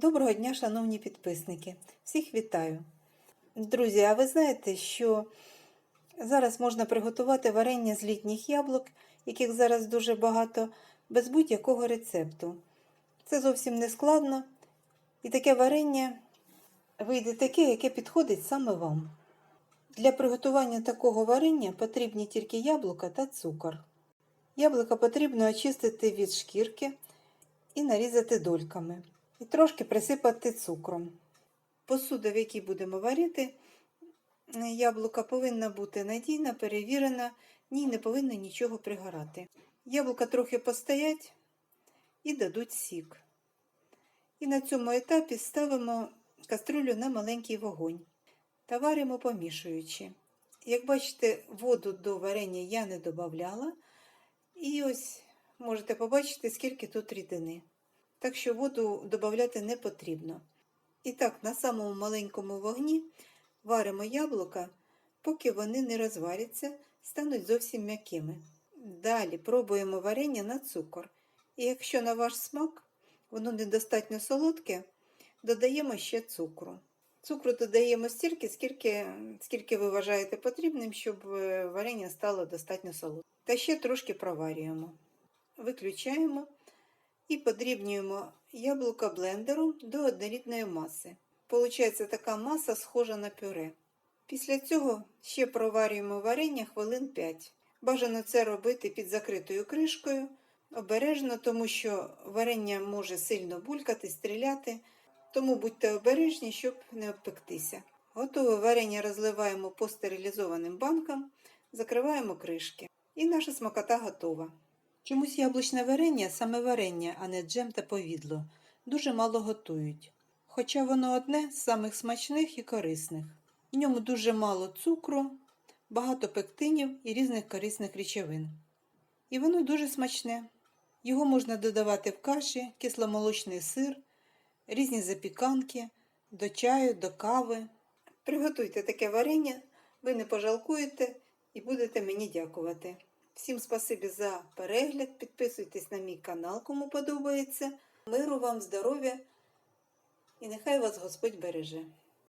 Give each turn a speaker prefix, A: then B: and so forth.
A: Доброго дня, шановні підписники! Всіх вітаю! Друзі, а ви знаєте, що зараз можна приготувати варення з літніх яблук, яких зараз дуже багато, без будь-якого рецепту. Це зовсім не складно, і таке варення вийде таке, яке підходить саме вам. Для приготування такого варення потрібні тільки яблука та цукор. Яблука потрібно очистити від шкірки і нарізати дольками. І трошки присипати цукром. Посуда, в якій будемо варити, яблука повинна бути надійна, перевірена, в ній не повинно нічого пригорати. Яблука трохи постоять і дадуть сік. І на цьому етапі ставимо каструлю на маленький вогонь та варимо помішуючи. Як бачите, воду до варення я не додавала. І ось можете побачити, скільки тут рідини. Так що воду додати не потрібно. І так, на самому маленькому вогні варимо яблука, поки вони не розваряться, стануть зовсім м'якими. Далі пробуємо варення на цукор. І якщо на ваш смак воно недостатньо солодке, додаємо ще цукру. Цукру додаємо стільки, скільки, скільки ви вважаєте потрібним, щоб е, варення стало достатньо солодким. Та ще трошки проварюємо. Виключаємо і подрібнюємо яблука блендером до однорідної маси. Получається така маса схожа на пюре. Після цього ще проварюємо варення хвилин 5. Бажано це робити під закритою кришкою, обережно, тому що варення може сильно булькати, стріляти, тому будьте обережні, щоб не обпектися. Готове варення розливаємо по стерилізованим банкам, закриваємо кришки. І наша смакота готова. Чомусь яблучне варення саме варення, а не джем та повідло, дуже мало готують. Хоча воно одне з самих смачних і корисних. В ньому дуже мало цукру, багато пектинів і різних корисних речовин. І воно дуже смачне. Його можна додавати в каші, кисломолочний сир, різні запіканки, до чаю, до кави. Приготуйте таке варення, ви не пожалкуєте і будете мені дякувати. Всім спасибі за перегляд. Підписуйтесь на мій канал, кому подобається. Миру вам, здоров'я і нехай вас Господь береже.